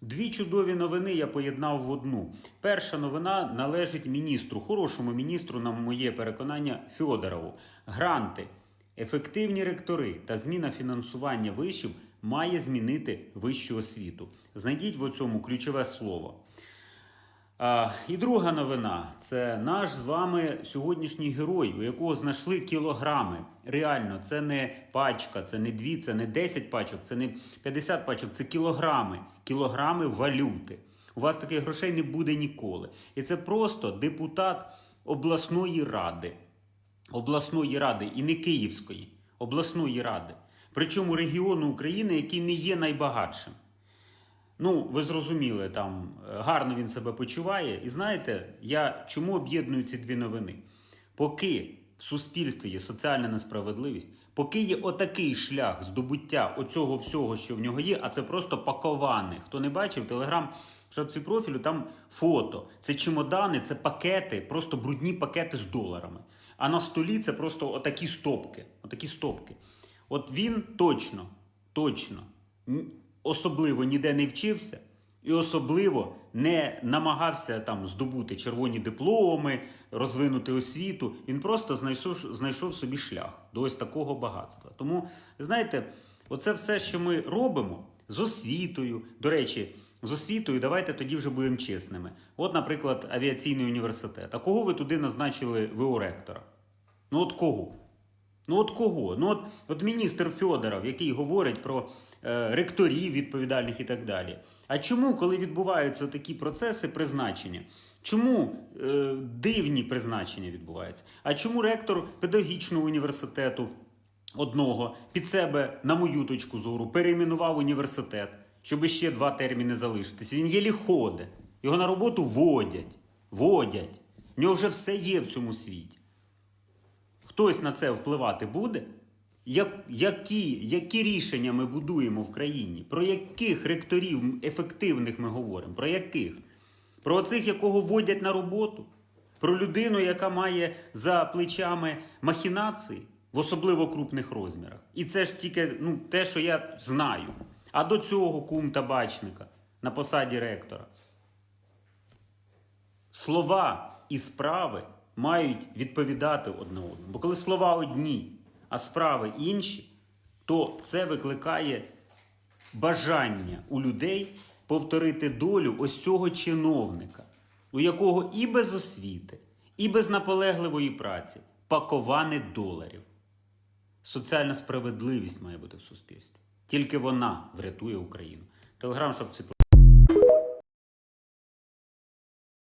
Дві чудові новини я поєднав в одну. Перша новина належить міністру, хорошому міністру, на моє переконання, Фьодорову. Гранти, ефективні ректори та зміна фінансування вишів має змінити вищу освіту. Знайдіть в цьому ключове слово. І друга новина це наш з вами сьогоднішній герой, у якого знайшли кілограми. Реально, це не пачка, це не дві, це не 10 пачок, це не 50 пачок, це кілограми. Кілограми валюти. У вас таких грошей не буде ніколи. І це просто депутат обласної ради. Обласної ради і не Київської, обласної ради. Причому регіону України, який не є найбагатшим. Ну, ви зрозуміли, там е, гарно він себе почуває. І знаєте, я чому об'єдную ці дві новини? Поки в суспільстві є соціальна несправедливість, поки є отакий шлях здобуття оцього всього, що в нього є, а це просто паковане. Хто не бачив, телеграм шапці профілю там фото. Це чемодани, це пакети, просто брудні пакети з доларами. А на столі це просто отакі стопки. Отакі стопки. От він точно, точно особливо ніде не вчився і особливо не намагався там здобути червоні дипломи, розвинути освіту. Він просто знайшов, знайшов собі шлях до ось такого багатства. Тому, знаєте, оце все, що ми робимо з освітою. До речі, з освітою давайте тоді вже будемо чесними. От, наприклад, авіаційний університет. А кого ви туди назначили ВО ректора? Ну от кого? Ну от кого? Ну от, от міністр Фьодоров, який говорить про ректорів відповідальних і так далі. А чому, коли відбуваються такі процеси призначення? Чому е, дивні призначення відбуваються? А чому ректор педагогічного університету одного під себе, на мою точку зору, перейменував університет, щоб ще два терміни залишитися? Він єлі ходить. Його на роботу водять. Водять. В нього вже все є в цьому світі хтось на це впливати буде? Як, які, які рішення ми будуємо в країні? Про яких ректорів ефективних ми говоримо? Про яких? Про оцих, якого водять на роботу? Про людину, яка має за плечами махінації в особливо крупних розмірах. І це ж тільки ну, те, що я знаю. А до цього кум табачника на посаді ректора. Слова і справи мають відповідати одне одному. Бо коли слова одні, а справи інші, то це викликає бажання у людей повторити долю ось цього чиновника, у якого і без освіти, і без наполегливої праці паковане доларів. Соціальна справедливість має бути в суспільстві. Тільки вона врятує Україну. Телеграм, щоб це